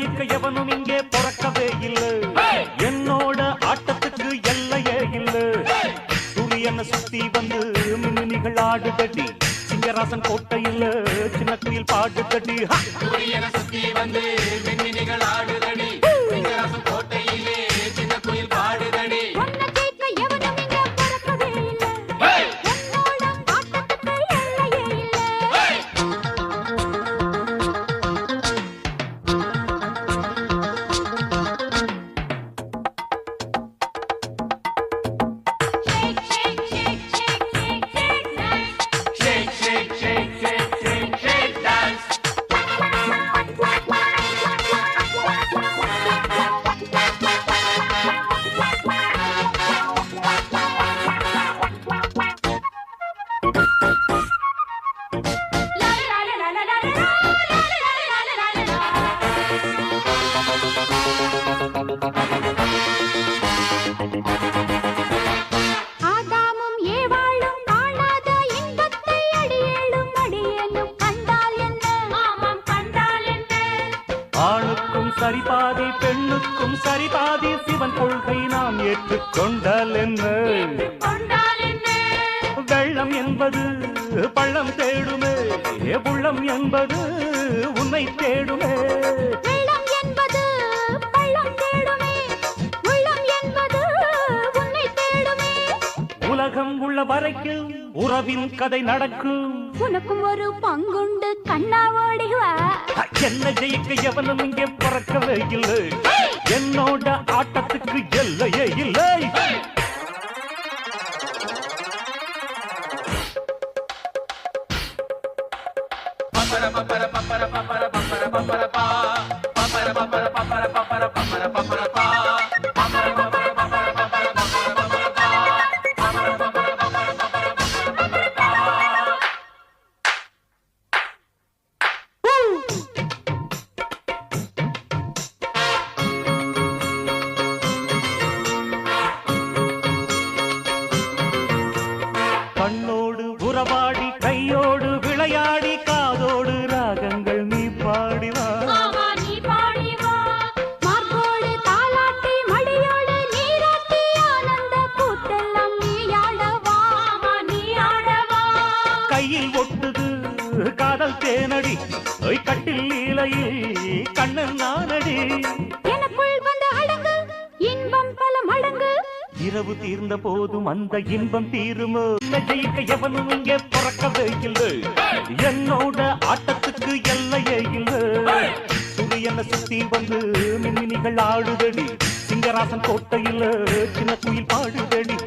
ஜெயிக்க எவனும் இங்கே பிறக்கவே இல்லை. என்னோட ஆட்டத்துக்கு எல்லையே இல்லை. சூரியனை சுத்தி வந்து மின்மினிகள் ஆடு கட்டி சிங்கராசன் கோட்டையில் சின்ன குயில் பாடு கட்டி சுத்தி வந்து மின்மினிகள் ஆடு கட்டி சரிபாதி பெண்ணுக்கும் சரிபாதி சிவன் கொள்கை நாம் ஏற்றுக்கொண்டால் என்ன? வெள்ளம் என்பது பள்ளம் தேடுமே உள்ளம் என்பது உன்னை தேடுமே. உலகம் உள்ள வரைக்கும் உறவின் கதை நடக்கும் உனக்கும் ஒரு பங்குண்டு கண்ணா ஓடி வா என்ன ஜெயிக்க எவனும் இங்கே பிறக்கவே இல்லை. என்னோட ஆட்டத்துக்கு எல்லையே இல்லை. பப்பர பப்பர பப்பர பப்பர பப்பர பப்பர பா பப்பர பப்பர பப்பர பப்பர பப்பர பப்பர பப்பர ஒட்டுது காதல் தேனடி ஒய் கட்டில் லீலையில் கண்ணன் நானடி. எனக்குள் வந்து அடங்கு இன்பம் பல மடங்கு. இரவு தீர்ந்த போதும் அந்த இன்பம் தீருமோ? ஜெயிக்க எவனும் இங்கே பிறக்கவே இல்லை. என்னோட ஆட்டத்துக்கு எல்லையே இல்லை. சூரியனை சுத்தி வந்து மின்மினிகள் ஆடுதடி. சிங்கராசன் கோட்டையில் சின்ன குயில் பாடுதடி.